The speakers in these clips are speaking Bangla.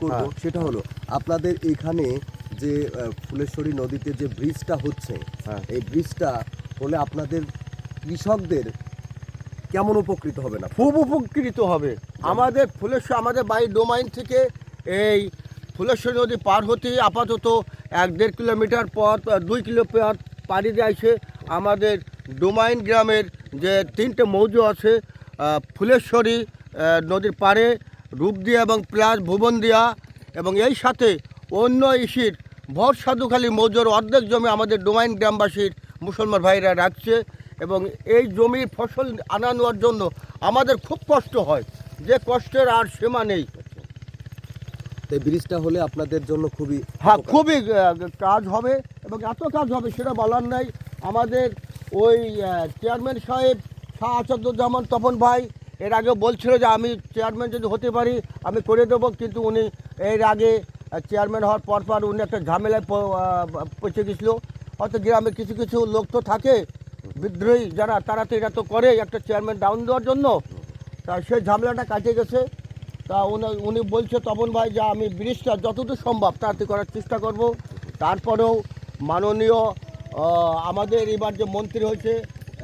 করব হ্যাঁ। সেটা হলো আপনাদের এখানে যে ফুলেশ্বরী নদীতে যে ব্রিজটা হচ্ছে হ্যাঁ। এই ব্রিজটা হলে আপনাদের কৃষকদের কেমন উপকৃত হবে না খুব উপকৃত হবে আমাদের ফুলেশ্বর আমাদের বাড়ির ডোমাইন থেকে এই ফুলেশ্বরী নদী পার হতে আপাতত এক দেড় কিলোমিটার পথ দুই কিলোমিটার পাড়ি আসে আমাদের ডোমাইন গ্রামের যে তিনটে মৌজা আছে ফুলেশ্বরী নদীর পাড়ে রূপদিয়া এবং প্লাস ভুবনদিয়া এবং এই সাথে অন্য ইসির ভর সাধুখালী মৌজার অর্ধেক জমি আমাদের ডোমাইন গ্রামবাসীর মুসলমান ভাইরা রাখছে এবং এই জমির ফসল আনা নেওয়ার জন্য আমাদের খুব কষ্ট হয়। যে কষ্টের আর সীমা নেই। এই ব্রিজটা হলে আপনাদের জন্য খুবই হ্যাঁ খুবই কাজ হবে এবং এত কাজ হবে সেটা বলার নাই। আমাদের ওই চেয়ারম্যান সাহেব শাহ আসাদুজ্জামান তপন ভাই এর আগে বলছিল যে আমি চেয়ারম্যান যদি হতে পারি, আমি করে দেবো, কিন্তু উনি এর আগে চেয়ারম্যান হওয়ার পর পর উনি একটা ঝামেলায় পচে গেছিল। হয়তো গ্রামে কিছু কিছু লোক তো থাকে, বিদ্রোহী যারা, তারা তো এটা তো করে একটা চেয়ারম্যান ডাউন দেওয়ার জন্য। তা সেই ঝামেলাটা কাটে গেছে। তা উনি বলছে তপন ভাই যে আমি ব্রিজটা যতদূর সম্ভব তাড়াতাড়ি করার চেষ্টা করব। তারপরেও মাননীয় আমাদের এবার যে মন্ত্রী হয়েছে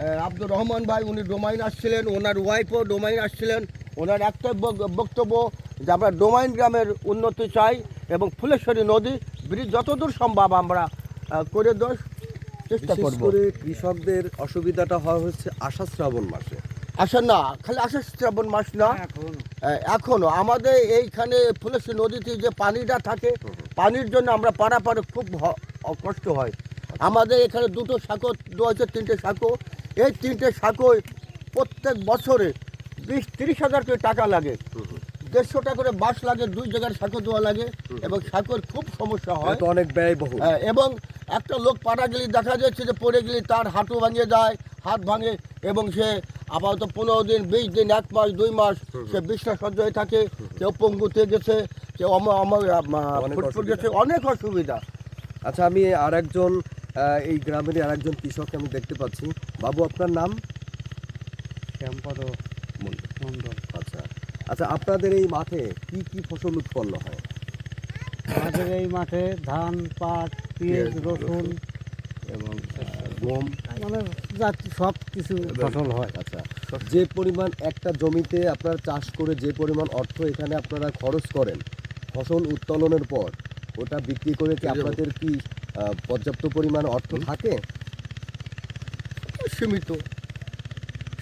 আব্দুর রহমান ভাই উনি ডোমাইন আসছিলেন ওনার ওয়াইফও ডোমাইন আসছিলেন ওনার একটাই বক- বক্তব্য যে আমরা ডোমাইন গ্রামের উন্নতি চাই এবং ফুলেশ্বরী নদী ব্রিজ যতদূর সম্ভব আমরা করে দোষ চেষ্টা করব। করে কৃষকদের অসুবিধাটা হয় হচ্ছে আষাঢ় শ্রাবণ মাসে। আসা না খালি আসা শ্রাবণ মাস না। আহ, এখনও। আমাদের এইখানে ফুলেশ্বরী নদীতে যে পানিটা থাকে পানির জন্য আমরা পারাপারে খুব কষ্ট হয়। আমাদের এখানে দুটো সাঁকো দু হাজার তিনটে সাঁকো। এই তিনটে সাঁকোয় প্রত্যেক বছরে বিশ তিরিশ হাজার করে টাকা লাগে। দেড়শো টাকা করে বাস লাগে দুই জায়গার সাঁকো দেওয়া লাগে এবং সাঁকোর খুব সমস্যা হয়। অনেক ব্যয়বহুল। হ্যাঁ, এবং একটা লোক পাড়া গেলে দেখা যাচ্ছে যে পড়ে গেলে তার হাঁটু ভাঙে যায় হাত ভাঙে এবং সে আপাতত পনেরো দিন বিশ দিন এক মাস দুই মাস সে বিশ্বাস সহ্য হয়ে থাকে কেউ পঙ্গুতে গেছে কেউ ফুটফুট গেছে অনেক অসুবিধা। আচ্ছা আমি আর একজন এই গ্রামেরই আর একজন কৃষক আমি দেখতে পাচ্ছি। বাবু আপনার নাম? শ্যামপদ মণ্ডল আচ্ছা। আচ্ছা আপনাদের এই মাঠে কি কি ফসল উৎপন্ন হয়? আমাদের এই মাঠে ধান পাট পেঁয়াজ রসুন এবং গম। মানে জাতি সব কিছু ফসল হয়। আচ্ছা যে পরিমাণ একটা জমিতে আপনারা চাষ করে যে পরিমাণ অর্থ এখানে আপনারা খরচ করেন ফসল উত্তোলনের পর ওটা বিক্রি করে কি আপনাদের কি পর্যাপ্ত পরিমাণ অর্থ থাকে? সীমিত।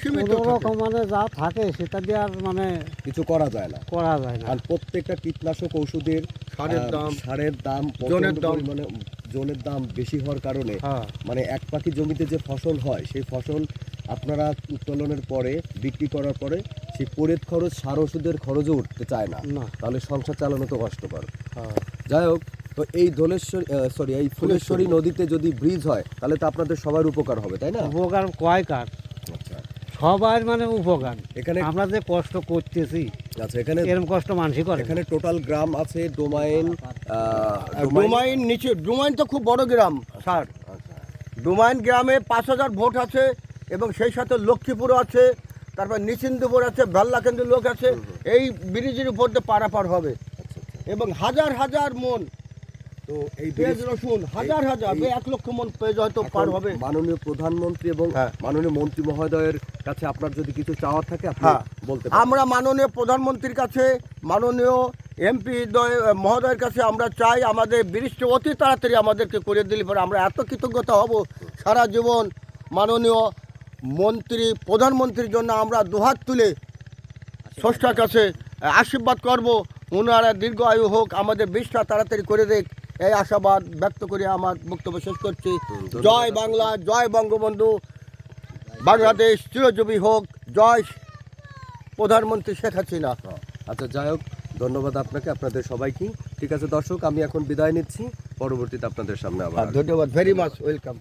সীমিত থাকে। রকম মানে যা থাকে সেটা দিয়ে আর মানে কিছু করা যায় না। করা যায় না। আর প্রত্যেকটা কীটনাশক ওষুধের সারের আহ, দাম সারের দাম জনের দাম। পরিমাণে জনের দাম বেশি হওয়ার কারণে হ্যাঁ। মানে এক পাখি জমিতে যে ফসল হয় সেই ফসল আপনারা উত্তোলনের পরে বিক্রি করার পরে সেই পরের খরচ সার ওষুধের খরচও উঠতে চায় না। না। তাহলে সংসার চালানো তো কষ্টকর। হ্যাঁ। যাই হোক তো এই ধলেশ্বরী সরি এই ফুলেশ্বরী নদীতে যদি ব্রিজ হয় তাহলে তো আপনাদের সবার উপকার হবে তাই না? উপকার কয় কার? আচ্ছা। সবার মানে উপকার। এখানে আমরা যে কষ্ট করতেছি আচ্ছা এখানে এরকম কষ্ট মানুষই করে এখানে টোটাল গ্রাম আছে ডোমাইন ডোমাইন ডোমাইন নিচে ডোমাইন তো খুব বড় গ্রাম স্যার। আচ্ছা, ডোমাইন গ্রামে পাঁচ হাজার ভোট আছে এবং সেই সাথে লক্ষ্মীপুর আছে তারপর নিচিন্দপুর আছে বেল্লাকেন্দ্র লোক আছে এই ব্রিজের উপর দিয়ে পারাপার হবে। আচ্ছা, আচ্ছা। এবং হাজার হাজার মন তো এই পেঁয়াজ রসুন হাজার হাজার এক লক্ষ মন পেঁয়াজ হয়তো পার হবে। মাননীয় প্রধানমন্ত্রী এবং হ্যাঁ। মাননীয় মন্ত্রী মহোদয়ের কাছে আপনার যদি কিছু চাওয়ার থাকে হ্যাঁ। বলতে আমরা মাননীয় প্রধানমন্ত্রীর কাছে মাননীয় এমপি মহোদয়ের কাছে আমরা চাই আমাদের ব্রিজটা অতি তাড়াতাড়ি আমাদেরকে করে দিলে পরে আমরা এত কৃতজ্ঞতা হব সারা জীবন। মাননীয় মন্ত্রী প্রধানমন্ত্রীর জন্য আমরা দুহাত তুলে ষষ্ঠার কাছে আশীর্বাদ করব। ওনারা দীর্ঘ আয়ু হোক আমাদের ব্রিজটা তাড়াতাড়ি করে দেখ। এই আশাবাদ ব্যক্ত করে আমার বক্তব্য শেষ করছি। জয় বাংলা জয় বঙ্গবন্ধু। বাংলাদেশ চিরজীবী হোক। জয় প্রধানমন্ত্রী শেখ হাসিনা। আচ্ছা যাই হোক ধন্যবাদ আপনাকে আপনাদের সবাইকে। ঠিক আছে দর্শক আমি এখন বিদায় নিচ্ছি। পরবর্তীতে আপনাদের সামনে আবার ধন্যবাদ ভেরি মাচ ওয়েলকাম